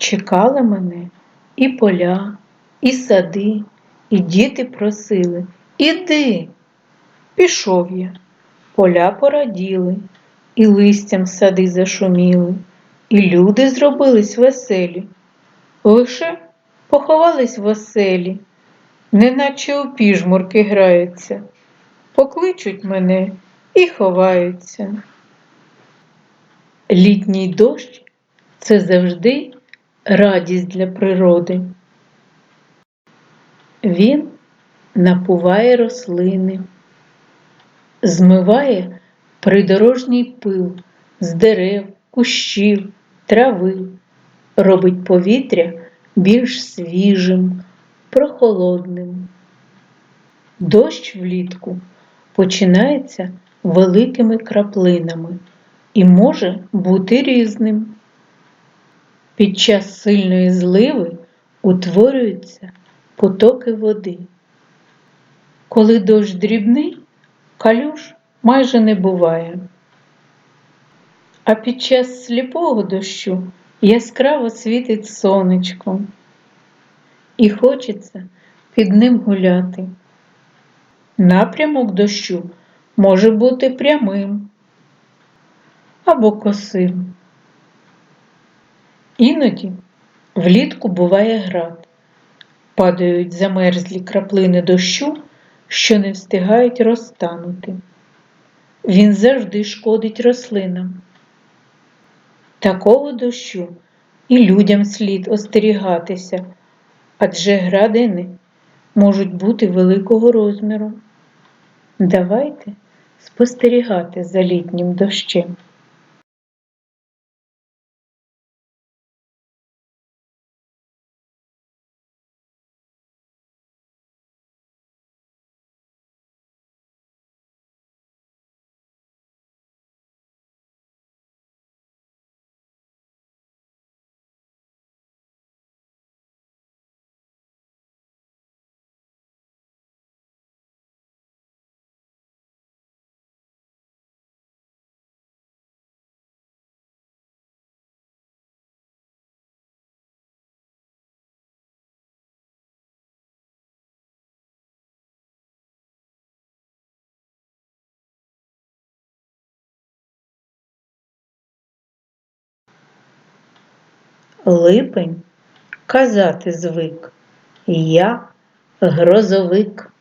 Чекали мене і поля, і сади, і діти просили Іди. Пішов я, поля пораділи, і листям сади зашуміли, і люди зробились веселі. Лише поховались в оселі, неначе у піжмурки граються, покличуть мене і ховаються. Літній дощ це завжди радість для природи. Він напуває рослини, змиває придорожній пил з дерев, кущів, трави, робить повітря більш свіжим, прохолодним. Дощ влітку починається великими краплинами і може бути різним. Під час сильної зливи утворюються потоки води. Коли дощ дрібний, калюж майже не буває. А під час сліпого дощу яскраво світить сонечко, і хочеться під ним гуляти. Напрямок дощу може бути прямим або косим. Іноді влітку буває град, падають замерзлі краплини дощу, що не встигають розтанути. Він завжди шкодить рослинам. Такого дощу і людям слід остерігатися, адже градини можуть бути великого розміру. Давайте спостерігати за літнім дощем. Липень казати звик, я грозовик.